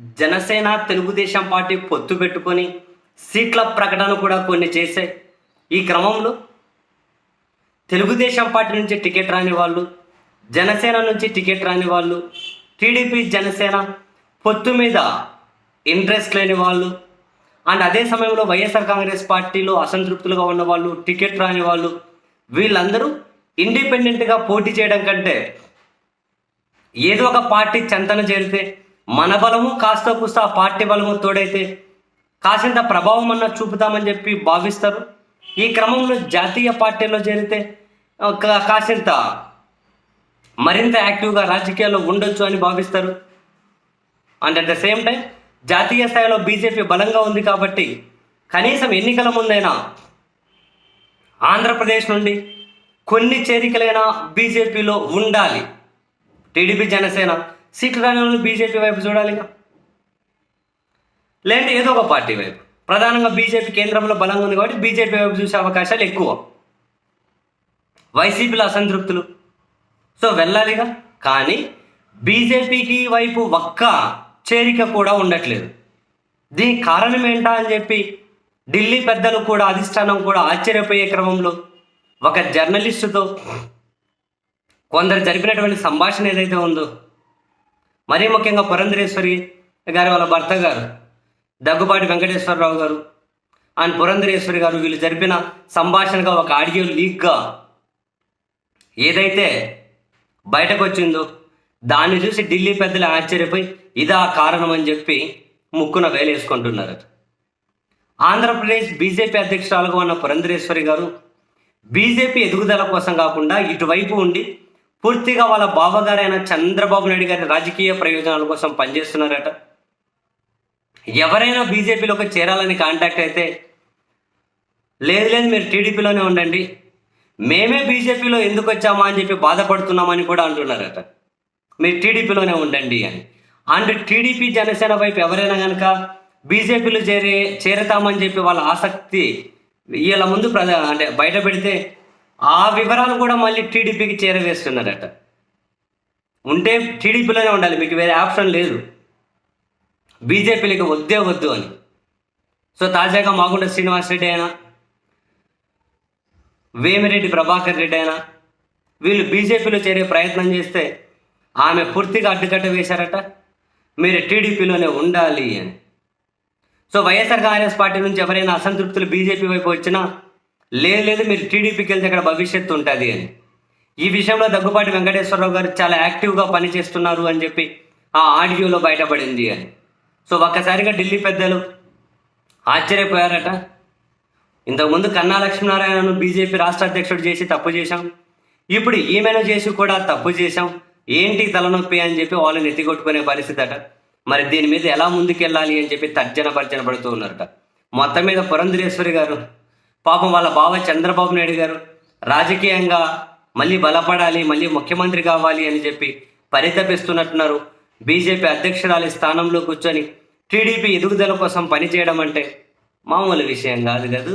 Janasena Telugu Desam party పొత్తు పెట్టుకొని సీట్ల ప్రకటన కూడా కొన్ని చేశాయి ఈ క్రమంలో తెలుగుదేశం పార్టీ నుంచి టికెట్ రాని వాళ్ళు జనసేన నుంచి టికెట్ రాని వాళ్ళు టీడీపీ జనసేన పొత్తు మీద ఇంట్రెస్ట్ లేని వాళ్ళు అండ్ అదే సమయంలో వైఎస్ఆర్ కాంగ్రెస్ పార్టీలో అసంతృప్తులుగా ఉన్న వాళ్ళు టికెట్ రాని వాళ్ళు వీళ్ళందరూ ఇండిపెండెంట్గా పోటీ చేయడం కంటే ఏదో ఒక పార్టీ చెంతన చేరితే మన బలము కాస్త కూస్త పార్టీ బలము తోడైతే కాసింత ప్రభావం అన్న చూపుతామని చెప్పి భావిస్తారు. ఈ క్రమంలో జాతీయ పార్టీలో చేరితే కాసింత మరింత యాక్టివ్గా రాజకీయాల్లో ఉండొచ్చు అని భావిస్తారు. And at the same time జాతీయ స్థాయిలో బీజేపీ బలంగా ఉంది కాబట్టి కనీసం ఎన్నికల ముందైనా ఆంధ్రప్రదేశ్ నుండి కొన్ని చేరికలైనా బీజేపీలో ఉండాలి. టీడీపీ జనసేన సీట్లు రాని వాళ్ళు బీజేపీ వైపు చూడాలిగా లేదంటే ఏదో ఒక పార్టీ వైపు. ప్రధానంగా బీజేపీ కేంద్రంలో బలంగా ఉంది కాబట్టి బీజేపీ వైపు చూసే అవకాశాలు ఎక్కువ. వైసీపీలో అసంతృప్తులు. సో వెళ్ళాలిగా కానీ బీజేపీకి వైపు ఒక్క చేరిక కూడా ఉండట్లేదు. దీనికి కారణం ఏంటా అని చెప్పి ఢిల్లీ పెద్దలు కూడా అధిష్టానం కూడా ఆశ్చర్యపోయే క్రమంలో ఒక జర్నలిస్టుతో కొందరు జరిపినటువంటి సంభాషణ ఏదైతే ఉందో మరీ ముఖ్యంగా పురంధరేశ్వరి గారి వాళ్ళ భర్త గారు దగ్గుబాటి వెంకటేశ్వరరావు గారు అండ్ పురంధరేశ్వరి గారు వీళ్ళు జరిపిన సంభాషణగా ఒక ఆడియో లీక్గా ఏదైతే బయటకు వచ్చిందో దాన్ని చూసి ఢిల్లీ పెద్దలు ఆశ్చర్యపోయి ఇదా కారణం అని చెప్పి ముక్కున వేలేసుకుంటున్నారు ఆంధ్రప్రదేశ్ బీజేపీ అధ్యక్షురాలుగా ఉన్న పురంధరేశ్వరి గారు బీజేపీ ఎదుగుదల కోసం కాకుండా ఇటువైపు ఉండి పూర్తిగా వాళ్ళ బావగారైన చంద్రబాబు నాయుడు గారి రాజకీయ ప్రయోజనాల కోసం పనిచేస్తున్నారట. ఎవరైనా బీజేపీలోకి చేరాలని కాంటాక్ట్ అయితే లేదు లేదు మీరు టీడీపీలోనే ఉండండి. మేమే బీజేపీలో ఎందుకు వచ్చామా అని చెప్పి బాధపడుతున్నామని కూడా అంటున్నారట. మీరు టీడీపీలోనే ఉండండి అని. అండ్ టీడీపీ జనసేన వైపు ఎవరైనా కనుక బీజేపీలో చేరే చేరతామని చెప్పి వాళ్ళ ఆసక్తి వీళ్ళ ముందు ప్రజ అంటే బయట పెడితే ఆ వివరాలు కూడా మళ్ళీ టీడీపీకి చేరవేస్తున్నారట. ఉంటే టీడీపీలోనే ఉండాలి మీకు వేరే ఆప్షన్ లేదు. బీజేపీలకి వద్దే వద్దు అని. సో తాజాగా మాగుంట శ్రీనివాస్ రెడ్డి అయినా వేమిరెడ్డి ప్రభాకర్ రెడ్డి అయినా వీళ్ళు బీజేపీలో చేరే ప్రయత్నం చేస్తే ఆమె పూర్తిగా అడ్డుకట్ట వేశారట మీరు టీడీపీలోనే ఉండాలి అని. సో వైఎస్ఆర్ కాంగ్రెస్ పార్టీ నుంచి ఎవరైనా అసంతృప్తులు బీజేపీ వైపు వచ్చినా లేదు లేదు మీరు టీడీపీకి వెళ్తే అక్కడ భవిష్యత్తు ఉంటుంది అని. ఈ విషయంలో దగ్గుపాటి వెంకటేశ్వరరావు గారు చాలా యాక్టివ్గా పనిచేస్తున్నారు అని చెప్పి ఆ ఆడియోలో బయటపడింది అని. సో ఒక్కసారిగా ఢిల్లీ పెద్దలు ఆశ్చర్యపోయారట. ఇంతకుముందు కన్నా లక్ష్మీనారాయణను బీజేపీ రాష్ట్ర అధ్యక్షుడు చేసి తప్పు చేశాం. ఇప్పుడు ఈమెను చేసి కూడా తప్పు చేశాం. ఏంటి తలనొప్పి అని చెప్పి వాళ్ళని ఎత్తికొట్టుకునే పరిస్థితి అట. మరి దీని మీద ఎలా ముందుకెళ్ళాలి అని చెప్పి తర్జన భర్జన పడుతూ ఉన్నారట. మొత్తం మీద పురంధరేశ్వరి గారు పాపం వాళ్ళ బావ చంద్రబాబు నాయుడు గారు రాజకీయంగా మళ్ళీ బలపడాలి మళ్ళీ ముఖ్యమంత్రి కావాలి అని చెప్పి పరితపిస్తున్నట్టున్నారు. బీజేపీ అధ్యక్షురాలి స్థానంలో కూర్చొని టీడీపీ ఎదుగుదల కోసం పనిచేయడం అంటే మామూలు విషయం కాదు కదా.